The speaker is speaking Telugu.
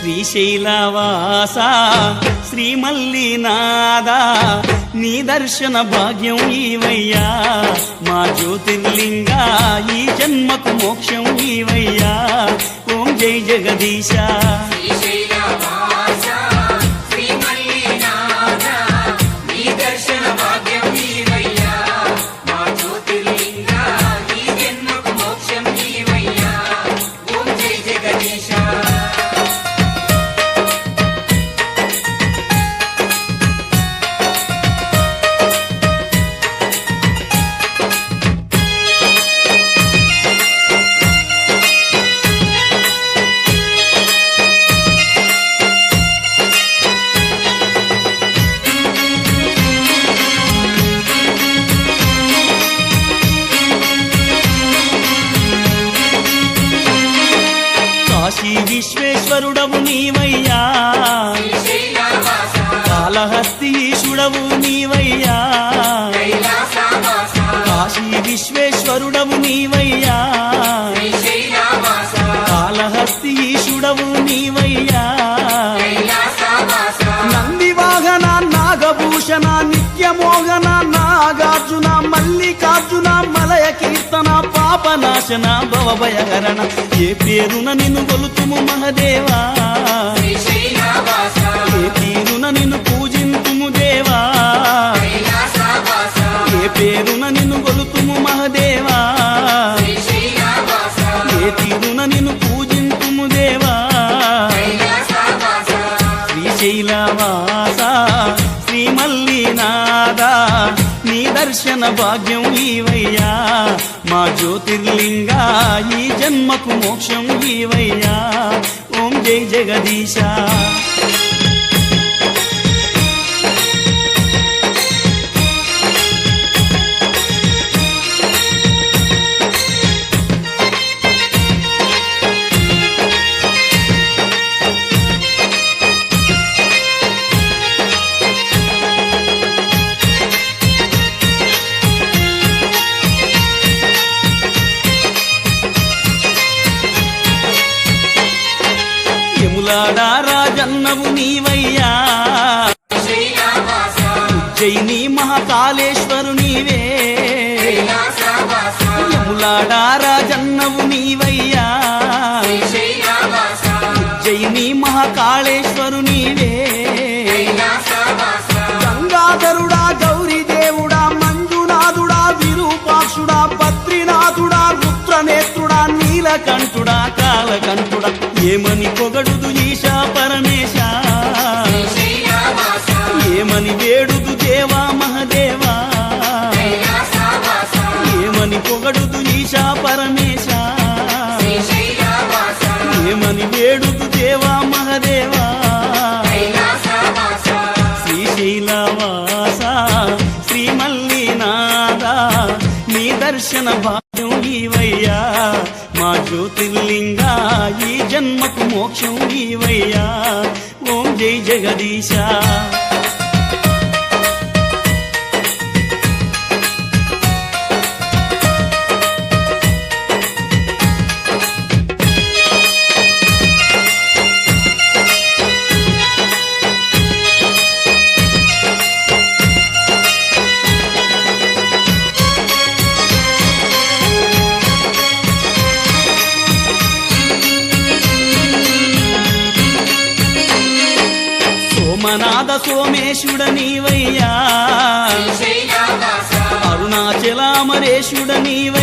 శ్రీశైలవాస శ్రీమల్లినాద నీ దర్శన భాగ్యం ఈవయ్యా మా జ్యోతిర్లింగ ఈ జన్మకు మోక్షం ఈవయ్యా ఓం జై జగదీశ. ఈశ్వరుడవు నీవయ్యా. కాళహస్తి కాళహస్తీశుడవు నీవయ్యా. కాశీ విశ్వేశ్వరుడవు నీవయ్యా. కాళహస్తి ఈశుడవు నీవయ్యా. నందివాహన నాగభూషణ నిత్యమోహన నాగార్జున మల్లికార్జున మలయ కీర్తన పాపనాశన భవభయహరణ ఏ పేరున నిన్ను గొలుతుము మహదేవా? ఏ తీరున నిన్ను పూజింతుము దేవా? ఏ పేరున నిన్ను గొలుతుము మహదేవా? ఏ తీరున నిన్ను పూజింతుము దేవా? కైలాసవాస శ్రీశైలవాస శ్రీమల్లినాద నీ దర్శన భాగ్యం ఈవయ్యా మా జ్యోతిర్లింగా ఈ జన్మకు మోక్షం ఈవయ్యా ఓం జై జగదీశా. యములాడా రాజన్నవు నీవయ్యా. జై నీ మహాకాళేశ్వరు నీవే. యములాడా రాజన్నవు నీవయ్యా. జై నీ మహాకాళేశ్వరు నీవే. కైలాసవాస గంగాధరుడా గౌరీ మంజునాథుడా విరూపాక్షుడా బద్రీనాథుడా నీలకంఠుడా కాలకంఠుడా ఏమని పొగడుదు ఈశా పరమేశ? ఏమని వేడుదు దేవా మహదేవా? ఏమని పొగడుదు ఈశా పరమేశ? ఏమని జ్యోతిర్లింగా ఈ జన్మకు మోక్షం నీవయ్యా. ఓం జై జగదీశా. సోమనాథ సోమేశుడ నీవయ్యా. అరుణాచలామరేశుడ నీవయ్యా.